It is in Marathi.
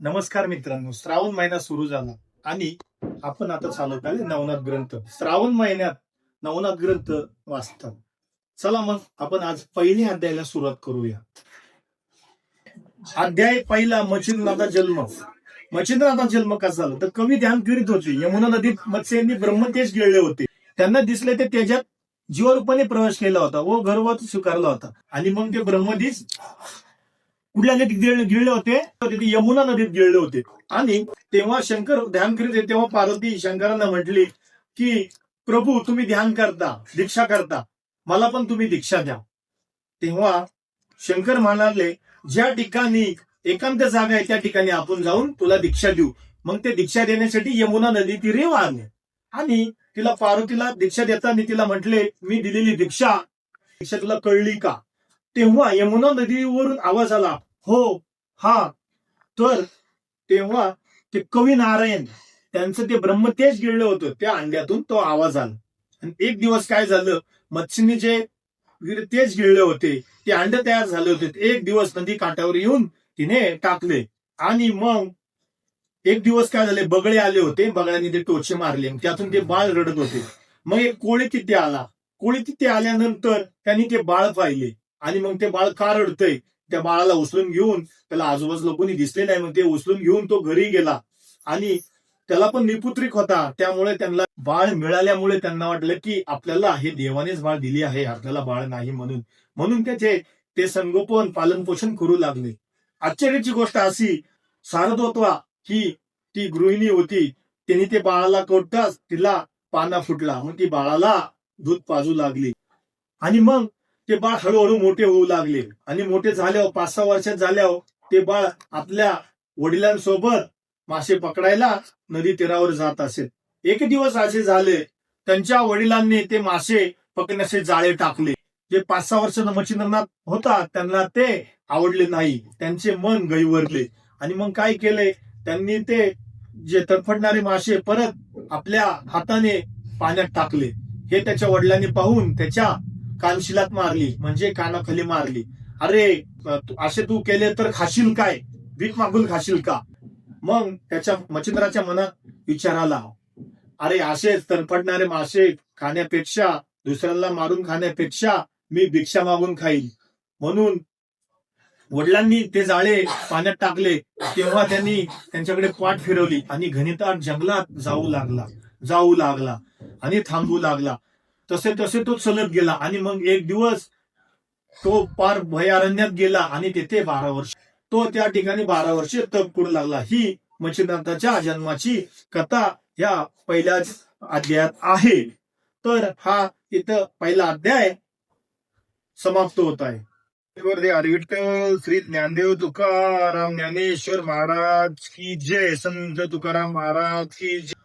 नमस्कार मित्रांनो श्रावण महिना सुरू झाला आणि आपण आता चालत आले नवनाथ ग्रंथ. श्रावण महिन्यात नवनाथ ग्रंथ वाचतात. चला मग आपण आज पहिल्या अध्यायाला सुरुवात करूया. अध्याय पहिला मच्छिंद्रनाथा जन्म. मच्छिंद्रनाथा जन्म कसा झाला? तर कवी ध्यान करीत होते. यमुना नदीत मत्स्यांनी ब्रह्मतेज गिळले होते. त्यांना दिसले ते त्याच्यात जीवरूपाने प्रवेश केला होता व गर्वात स्वीकारला होता. आणि मग ते ब्रह्मदेश कुठल्या नदीत गिळले होते? तर तिथे यमुना नदीत गिळले होते. आणि तेव्हा शंकर ध्यान करीत होते तेव्हा पार्वती शंकरांना म्हटली की प्रभू तुम्ही ध्यान करता दीक्षा करता. मला पण तुम्ही दीक्षा द्या. तेव्हा शंकर म्हणाले ज्या ठिकाणी एकांत जागा आहे त्या ठिकाणी आपण जाऊन तुला दीक्षा देऊ. मग ते दीक्षा देण्यासाठी यमुना नदी ती रेव आणले आणि तिला पार्वतीला दीक्षा देताना तिला म्हटले मी दिलेली दीक्षा दीक्षा तुला कळली का? तेव्हा यमुना नदीवरून आवाज आला हो हा. तर तेव्हा ते कवी नारायण त्यांचं ते ब्रह्मतेज गिळलं होतं त्या अंड्यातून तो आवाज आला. आणि एक दिवस काय झालं मच्छीने जे तेज गिळले होते ते अंड तयार झाले होते. एक दिवस नदी काठावर येऊन तिने टाकले. आणि मग एक दिवस काय झाले बगळे आले होते बगळ्यांनी ते टोचे मारले त्यातून ते बाळ रडत होते. मग एक कोळी तिथे आला. कोळी तिथे आल्यानंतर त्यांनी ते बाळ पाहिले. आणि मग ते बाळ का रडतंय? त्या बाळाला उचलून घेऊन त्याला आजूबाजूला कोणी दिसले नाही मग ते उचलून घेऊन तो घरी गेला. आणि त्याला पण निपुत्रिक होता. त्यामुळे त्यांना बाळ मिळाल्यामुळे त्यांना वाटलं की आपल्याला हे देवानेच बाळ दिली आहे आपल्याला बाळ नाही म्हणून. म्हणून त्याचे ते संगोपन पालन पोषण करू लागले. आश्चर्याची गोष्ट अशी सारदोत्वा ही ती गृहिणी होती. त्यांनी ते बाळाला कोटताच तिला पाना फुटला. मग ती बाळाला दूध पाजू लागली. आणि मग ते बाळ हळूहळू मोठे होऊ लागले. आणि मोठे झाल्यावर पाच सहा वर्षात झाल्यावर ते बाळ आपल्या वडिलांसोबत मासे पकडायला नदी तीरावर जात असेल एक दिवस असे झाले. त्यांच्या वडिलांनी ते मासे पकडण्याचे जाळे टाकले. जे पाच सहा वर्षाचा मच्छिंद्रनाथ होता त्यांना ते आवडले नाही. त्यांचे मन गैवरले. आणि मग काय केले? त्यांनी ते जे तडफडणारे मासे परत आपल्या हाताने पाण्यात टाकले. हे त्याच्या वडिलांनी पाहून त्याच्या कानशिलात मारली म्हणजे कानाखाली मारली. अरे असे तू केले तर खाशील काय? भीक मागून खाशील का? मग त्याच्या मच्छिंद्राच्या मनात विचार आला. अरे असे तडफडणारे मासे खाण्यापेक्षा दुसऱ्याला मारून खाण्यापेक्षा मी भिक्षा मागून खाईल म्हणून वडिलांनी ते जाळे पाण्यात टाकले. तेव्हा त्यांनी त्यांच्याकडे पाठ फिरवली आणि घनिताट जंगलात जाऊ लागला. जाऊ लागला आणि थांबू लागला. तसे तसे तो चलत गेला आणि मग एक दिवस तो पार भयारण्यात गेला आणि तेथे बारा वर्ष तो त्या ठिकाणी बारा वर्षे तप करू लागला. ही मच्छिंद्रनाथाच्या जन्माची कथा या पहिल्याच अध्यायात आहे. तर हा इथं पहिला अध्याय समाप्त होत आहे. श्री ज्ञानदेव तुकाराम ज्ञानेश्वर महाराज की जय. संत तुकाराम महाराज की जय.